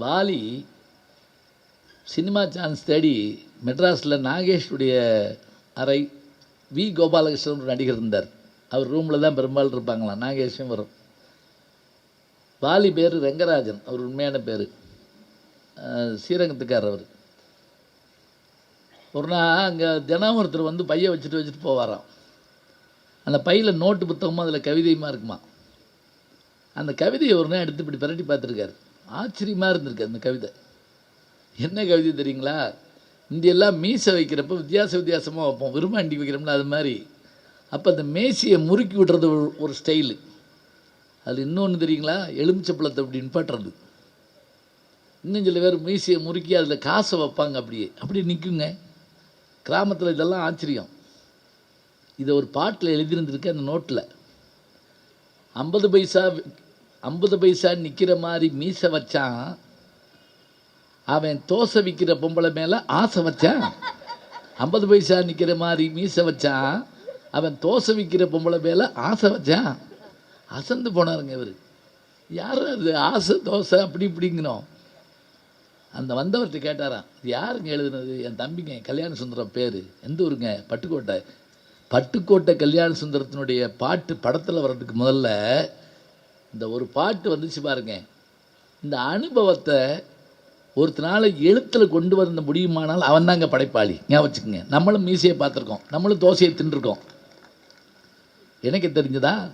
Vaali cinema chance தேடி மெட்ராஸில் நாகேஷுடைய அறை வி கோபாலகிருஷ்ணன் ஒரு நடிகர் இருந்தார். அவர் ரூமில் தான் பெரும்பாலும் இருப்பாங்களாம். நாகேஷும் வரும் வாலி பேர் ரங்கராஜன். அவர் உண்மையான பேர். ஸ்ரீரங்கத்துக்கார் அவர். ஒரு நாள் அங்கே தினம் ஒருத்தர் வந்து பையை வச்சுட்டு வச்சுட்டு போவாராம். அந்த பையில் நோட்டு புத்தகமும் அதில் கவிதையுமா இருக்குமா அந்த கவிதையை ஒரு நாள் எடுத்து இப்படி பிரட்டி பார்த்துருக்காரு. ஆச்சரியமாக இருந்திருக்கு அந்த கவிதை. என்ன கவிதை தெரியுங்களா? இந்தியெல்லாம் மீசை வைக்கிறப்ப வித்தியாச வித்தியாசமாக வைப்போம். விரும்பாண்டி வைக்கிறோம்ல அது மாதிரி. அப்போ அந்த மேசியை முறுக்கி விடுறது ஒரு- ஒரு ஸ்டைலு. அதில் இன்னொன்று தெரியுங்களா? எலுமிச்சப்பழத்தை அப்படி நிப்பாட்டுறது. இன்னும் சில பேர் மீசையை முறுக்கி அதில் காசை வைப்பாங்க அப்படியே. அப்படி நிற்குங்க கிராமத்தில் இதெல்லாம் ஆச்சரியம். இதை ஒரு பாட்டில் எழுதியிருந்திருக்கு அந்த நோட்டில். ஐம்பது பைசா ஐம்பது பைசா நிற்கிற மாதிரி மீசை வச்சான். அவன் தோசை விற்கிற பொம்பளை மேலே ஆசை வச்சான். ஐம்பது பைசா நிற்கிற மாதிரி மீசை வச்சான். அவன் தோசை விற்கிற பொம்பளை மேலே ஆசை வச்சான். அசந்து போனாருங்க இவர். யார் அது? ஆசை தோசை அப்படி இப்படிங்கணும். அந்த வந்தவர்கிட்ட கேட்டாராம் யாருங்க எழுதுனது? என் தம்பிங்க கல்யாண சுந்தரம் பேர். எந்த ஊருங்க? பட்டுக்கோட்டை. பட்டுக்கோட்டை கல்யாண சுந்தரத்தினுடைய பாட்டு படத்தில் வர்றதுக்கு முதல்ல இந்த ஒரு பாட்டு வந்துச்சு பாருங்க. இந்த அனுபவத்தை ஒருத்தனால எழுத்தில் கொண்டு வந்த முடியுமானால் அவன் தாங்க படைப்பாளி. ஞாபகம் வச்சுக்கோங்க. நம்மளும் மீசையை பார்த்துருக்கோம். நம்மளும் தோசையை தின்றுருக்கோம். எனக்கு தெரிஞ்சதா?